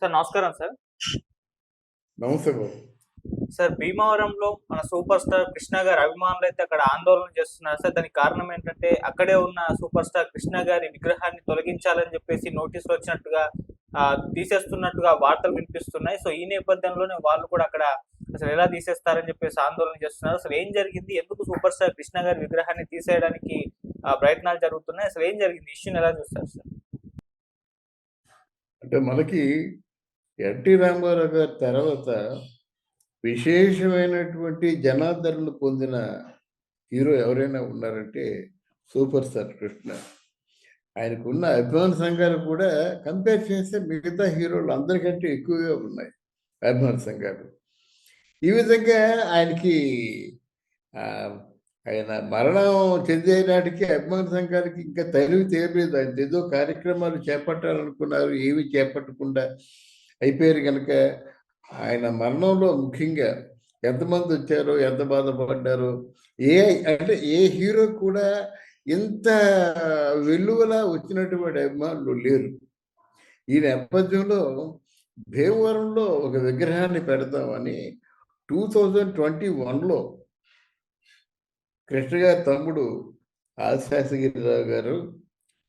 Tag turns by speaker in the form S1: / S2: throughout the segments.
S1: Sir నమస్కారం sir.
S2: నమస్తే
S1: sir భీమవరంలో మన సూపర్ స్టార్ కృష్ణ గారి అభిమానులు అయితే అక్కడ ఆందోళన చేస్తున్నారు. సార్ దానికి కారణం ఏంటంటే అక్కడే ఉన్న సూపర్ స్టార్ కృష్ణ గారి విగ్రహాన్ని తొలగించాలని చెప్పేసి నోటీసులు వచ్చినట్టుగా తీసేస్తున్నట్టుగా వార్తలు వినిపిస్తున్నాయి. సో ఈ నేపథ్యంలోనే వాళ్ళు కూడా అక్కడ అసలు ఎలా తీసేస్తారని చెప్పేసి ఆందోళన చేస్తున్నారు. అసలు ఏం జరిగింది? ఎందుకు సూపర్ స్టార్ కృష్ణ గారి విగ్రహాన్ని తీసేయడానికి ప్రయత్నాలు జరుగుతున్నాయి? అసలు ఏం జరిగింది? ఇష్యూని ఎలా చూస్తారు సార్?
S2: అంటే మనకి ఎన్టీ రామారావు గారి తర్వాత విశేషమైనటువంటి జనాదరణ పొందిన హీరో ఎవరైనా ఉన్నారంటే సూపర్ స్టార్ కృష్ణ. ఆయనకున్న అభిమాన సంఘాలు కూడా కంపేర్ చేస్తే మిగతా హీరోలు అందరికంటే ఎక్కువగా ఉన్నాయి అభిమాన సంఘాలు. ఈ విధంగా ఆయనకి ఆయన మరణం చెందే నాటికి అభిమాన సంఘాలకి ఇంకా తెలివి తీరలేదు ఆయన ఏదో కార్యక్రమాలు చేపట్టాలనుకున్నారు ఏమి చేపట్టకుండా అయిపోయారు కనుక ఆయన మరణంలో ముఖ్యంగా ఎంతమంది వచ్చారు ఎంత బాధపడ్డారు ఏ అంటే ఏ హీరో కూడా ఇంత వెలువలా వచ్చినటువంటి అభిమానులు లేరు. ఈ నేపథ్యంలో భీమవరంలో ఒక విగ్రహాన్ని పెడతామని టూ థౌజండ్ ట్వంటీ వన్లో కృష్ణ గారి తమ్ముడు ఆశాసగిరిరావు గారు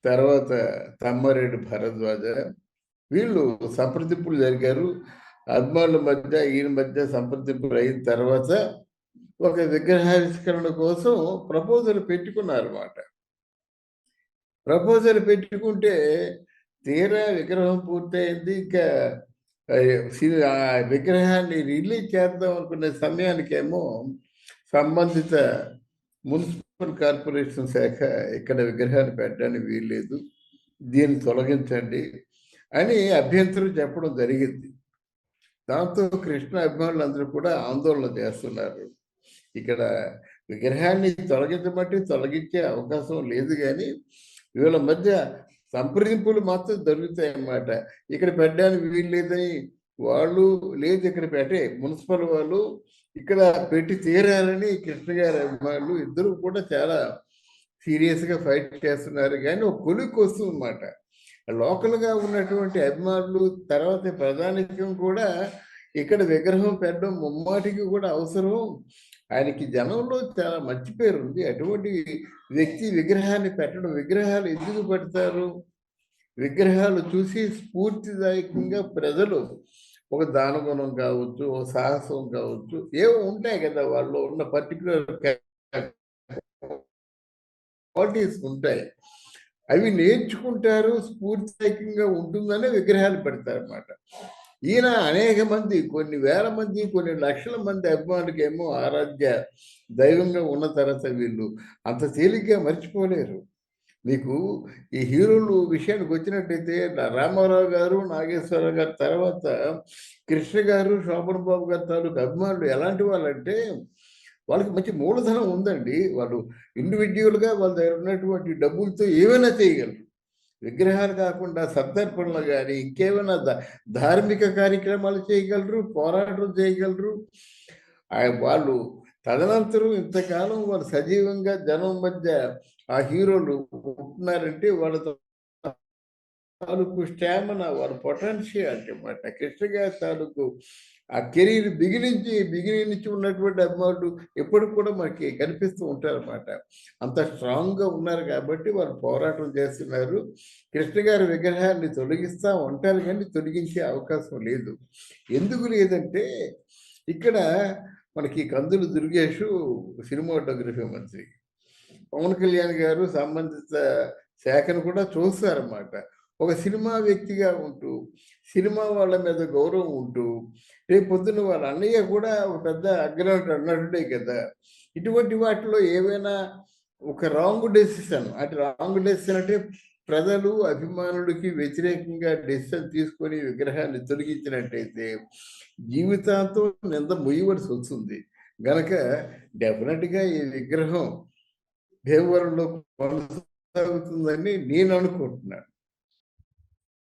S2: తర్వాత తమ్మారెడ్డి భరద్వాజ వీళ్ళు సంప్రదింపులు జరిగారు. అభిమానుల మధ్య ఈయన మధ్య సంప్రదింపులు అయిన తర్వాత ఒక విగ్రహావిష్కరణ కోసం ప్రపోజల్ పెట్టుకున్నారు అన్నమాట ప్రపోజల్ పెట్టుకుంటే తీరా విగ్రహం పూర్తయింది. ఇంకా ఆ, విగ్రహాన్ని రిలీజ్ చేద్దాం అనుకునే సమయానికేమో సంబంధిత మున్సిపల్ కార్పొరేషన్ శాఖ ఇక్కడ విగ్రహాన్ని పెట్టడానికి వీల్లేదు. దీన్ని తొలగించండి. అని అభ్యంతరం చెప్పడం జరిగింది. దాంతో కృష్ణ అభిమానులందరూ కూడా ఆందోళన చేస్తున్నారు. ఇక్కడ విగ్రహాన్ని తొలగించబట్టి తొలగించే అవకాశం లేదు కానీ వీళ్ళ మధ్య సంప్రదింపులు మాత్రం దొరుకుతాయి అన్నమాట ఇక్కడ పెట్టడానికి వీలు లేదని వాళ్ళు లేదు ఇక్కడ పెట్టే మున్సిపల్ వాళ్ళు ఇక్కడ పెట్టి తీరాలని కృష్ణ గారి అభిమానులు ఇద్దరు కూడా చాలా సీరియస్గా ఫైట్ చేస్తున్నారు. కానీ ఒక కొలిక్ వస్తుంది అన్నమాట లోకల్గా ఉన్నటువంటి అభిమానులు తర్వాత ప్రధానికం కూడా ఇక్కడ విగ్రహం పెట్టడం ముమ్మాటికి కూడా అవసరం. ఆయనకి జనంలో చాలా మంచి పేరు ఉంది. అటువంటి వ్యక్తి విగ్రహాన్ని పెట్టడం విగ్రహాలు ఎందుకు పెడతారు? విగ్రహాలు చూసి స్ఫూర్తిదాయకంగా ప్రజలు ఒక దానగుణం కావచ్చు ఒక సాహసం కావచ్చు ఏవో ఉంటాయి కదా వాళ్ళు ఉన్న పర్టికులర్ క్వాలిటీస్ ఉంటాయి. అవి నేర్చుకుంటారు స్ఫూర్తిదాయకంగా ఉంటుందనే విగ్రహాలు పెడతారు అన్నమాట ఈయన అనేక మంది కొన్ని వేల మంది కొన్ని లక్షల మంది అభిమానులకేమో ఆరాధ్య దైవంగా ఉన్న తర్వాత వీళ్ళు అంత తేలిగ్గా మర్చిపోలేరు. మీకు ఈ హీరోలు విషయానికి వచ్చినట్టయితే రామారావు గారు నాగేశ్వరరావు గారు తర్వాత కృష్ణ గారు శోభన్ బాబు గారు తాలూకు అభిమానులు ఎలాంటి వాళ్ళంటే వాళ్ళకి మంచి మూలధనం ఉందండి. వాళ్ళు ఇండివిజువల్గా వాళ్ళ దగ్గర ఉన్నటువంటి డబ్బులతో ఏమైనా చేయగలరు. విగ్రహాలు కాకుండా సంతర్పణలు కానీ ఇంకేమైనా ధార్మిక కార్యక్రమాలు చేయగలరు పోరాటం చేయగలరు. వాళ్ళు తదనంతరం ఇంతకాలం వాళ్ళు సజీవంగా జనం మధ్య ఆ హీరోలు ఉంటున్నారంటే వాళ్ళతో తాలూకు స్టామినా వారి పొటెన్షియల్ అన్నమాట కృష్ణ గారి తాలూకు ఆ కెరీర్ బిగినించి బిగినింగ్ నుంచి ఉన్నటువంటి అభిమానులు ఎప్పటికి కూడా మనకి కనిపిస్తూ ఉంటారన్నమాట. అంత స్ట్రాంగ్గా ఉన్నారు కాబట్టి వారు పోరాటం చేస్తున్నారు. కృష్ణ గారి విగ్రహాన్ని తొలగిస్తా ఉంటారు కానీ తొలగించే అవకాశం లేదు. ఎందుకు లేదంటే ఇక్కడ మనకి కందులు దుర్గేషు సినిమాటోగ్రఫీ మంత్రి. పవన్ కళ్యాణ్ గారు సంబంధిత శాఖను కూడా చూస్తారన్నమాట. ఒక సినిమా వ్యక్తిగా ఉంటూ సినిమా వాళ్ళ మీద గౌరవం ఉంటూ రేపు పొద్దున్న వాళ్ళ అన్నయ్య కూడా ఒక పెద్ద అగ్రనటుడు అన్నట్టుండే కదా. ఇటువంటి వాటిలో ఏవైనా ఒక రాంగ్ డెసిషన్ అంటే రాంగ్ డెసిషన్ అంటే ప్రజలు అభిమానులకి వ్యతిరేకంగా డెసిషన్ తీసుకొని విగ్రహాన్ని తొలగించినట్టయితే జీవితాంతం నింద ముయ్యవలసి వస్తుంది. గనక డెఫినెట్గా ఈ విగ్రహం భీమవరంలో కొనసాగుతుందని నేను అనుకుంటున్నాను.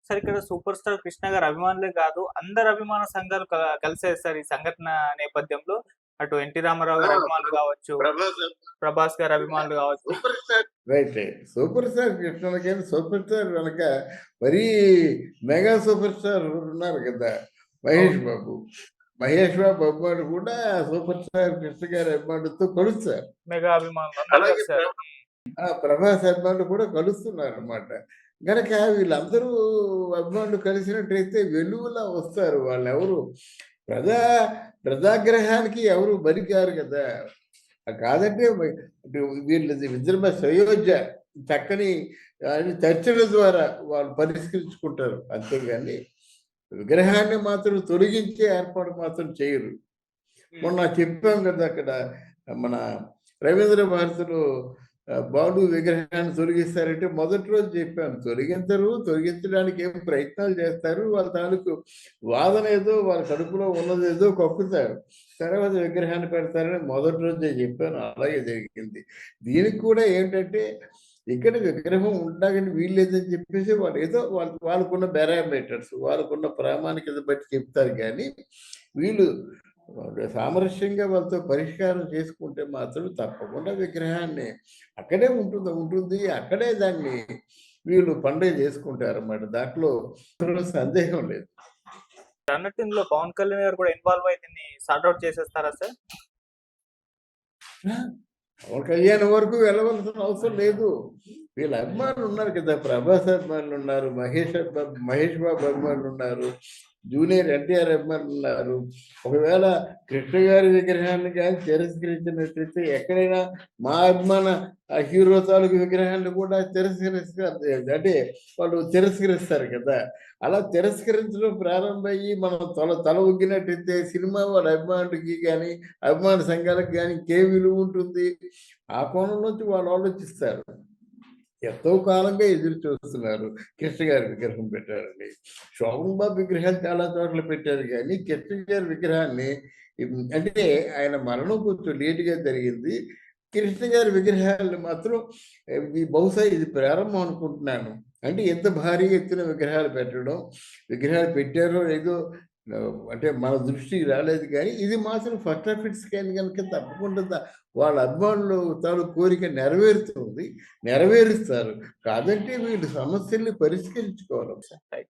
S1: సార్ ఇక్కడ సూపర్ స్టార్ కృష్ణ గారి అభిమానులే కాదు అందరు అభిమాన సంఘాలు కలిసే సార్ ఈ సంఘటన నేపథ్యంలో. అటు ఎన్టీ రామారావు గారి అభిమానులు కావచ్చు
S2: ప్రభాస్
S1: ప్రభాస్ గారి అభిమానులు కావచ్చు.
S2: Super star. Right super star కృష్ణకి సూపర్ స్టార్ వెనక మరీ మెగా సూపర్ స్టార్ ఉన్నారు కదా? మహేష్ బాబు. మహేష్ బాబు అభిమానులు కూడా సూపర్ స్టార్ కృష్ణ గారి అభిమానులతో కలుస్తారు
S1: మెగా అభిమానులు
S2: ప్రభాస్ అభిమానులు కూడా కలుస్తున్నారు అనమాట గనక వీళ్ళందరూ అభిమానులు కలిసినట్టయితే వెలుగులా వస్తారు వాళ్ళు ఎవరు ప్రజా ప్రజాగ్రహానికి ఎవరు బరికారు కదా? కాదంటే వీళ్ళది విద్రమ సయోధ్య చక్కని చర్చల ద్వారా వాళ్ళు పరిష్కరించుకుంటారు. అంతేగాని విగ్రహాన్ని మాత్రం తొలగించే ఏర్పాటు మాత్రం చేయరు. మొన్న చెప్పాం కదా అక్కడ మన రవీంద్ర భారతిలో బాలు విగ్రహాన్ని తొలగిస్తారంటే మొదటి రోజు చెప్పాను తొలగించరు తొలగించడానికి ఏం ప్రయత్నాలు చేస్తారు వాళ్ళ తాలూకు వాదన ఏదో వాళ్ళ కడుపులో ఉన్నది ఏదో కక్కుతారు. తర్వాత విగ్రహాన్ని పెడతారని మొదటి రోజే చెప్పాను అలాగే జరిగింది. దీనికి కూడా ఏంటంటే ఇక్కడ విగ్రహం ఉండగానే వీల్లేదని చెప్పేసి వాళ్ళు ఏదో వాళ్ళ వాళ్ళకున్న పారామీటర్స్ వాళ్ళకున్న ప్రామాణికత బట్టి చెప్తారు కానీ వీళ్ళు సామరస్యంగా వాళ్ళతో పరిష్కారం చేసుకుంటే మాత్రం తప్పకుండా విగ్రహాన్ని అక్కడే ఉంటుంది ఉంటుంది. అక్కడే దాన్ని వీళ్ళు పండుగ చేసుకుంటారు అన్నమాట దాంట్లో సందేహం లేదు.
S1: అన్నట్టు ఇందులో పవన్ కళ్యాణ్ గారు కూడా ఇన్వాల్వ్ అయి దీన్ని సార్ట్ అవుట్ చేసేస్తారా సార్?
S2: పవన్ కళ్యాణ్ వరకు వెళ్ళవలసిన అవసరం లేదు. వీళ్ళ అభిమానులు ఉన్నారు కదా. ప్రభాస్ అభిమానులు ఉన్నారు మహేష్ మహేష్ బాబు అభిమానులు ఉన్నారు. జూనియర్ ఎన్టీఆర్ అభిమానులు ఉన్నారు. ఒకవేళ కృష్ణ గారి విగ్రహాన్ని కానీ తిరస్కరించినట్లయితే ఎక్కడైనా మా అభిమాన హీరో తాలూకు విగ్రహాన్ని కూడా తిరస్కరిస్తారు. అంటే వాళ్ళు తిరస్కరిస్తారు కదా. అలా తిరస్కరించడం ప్రారంభమయ్యి మనం తల తల ఉగ్గినట్టయితే సినిమా వాళ్ళ అభిమానులకి కానీ అభిమాన సంఘాలకు కానీ కే విలువ ఉంటుంది. ఆ కోణం నుంచి వాళ్ళు ఆలోచిస్తారు. ఎంతో కాలంగా ఎదురు చూస్తున్నారు. కృష్ణ గారి విగ్రహం పెట్టారని శోభన్ బాబు విగ్రహాలు చాలా చోట్ల పెట్టారు. కానీ కృష్ణ గారి విగ్రహాన్ని అంటే ఆయన మరణం కొంచెం లేటుగా జరిగింది. కృష్ణ గారి విగ్రహాలు మాత్రం బహుశా ఇది ప్రారంభం అనుకుంటున్నాను. అంటే ఎంత భారీ ఎత్తున విగ్రహాలు పెట్టడం విగ్రహాలు పెట్టారో ఏదో అంటే మన దృష్టికి రాలేదు కానీ ఇది మాత్రం ఫస్ట్ ఆఫ్ ఇట్స్ కానీ కనుక తప్పకుండా వాళ్ళ అభిమానులు తాను కోరిక నెరవేరుతుంది నెరవేరుస్తారు. కాదంటే వీళ్ళు సమస్యల్ని పరిష్కరించుకోవాలి.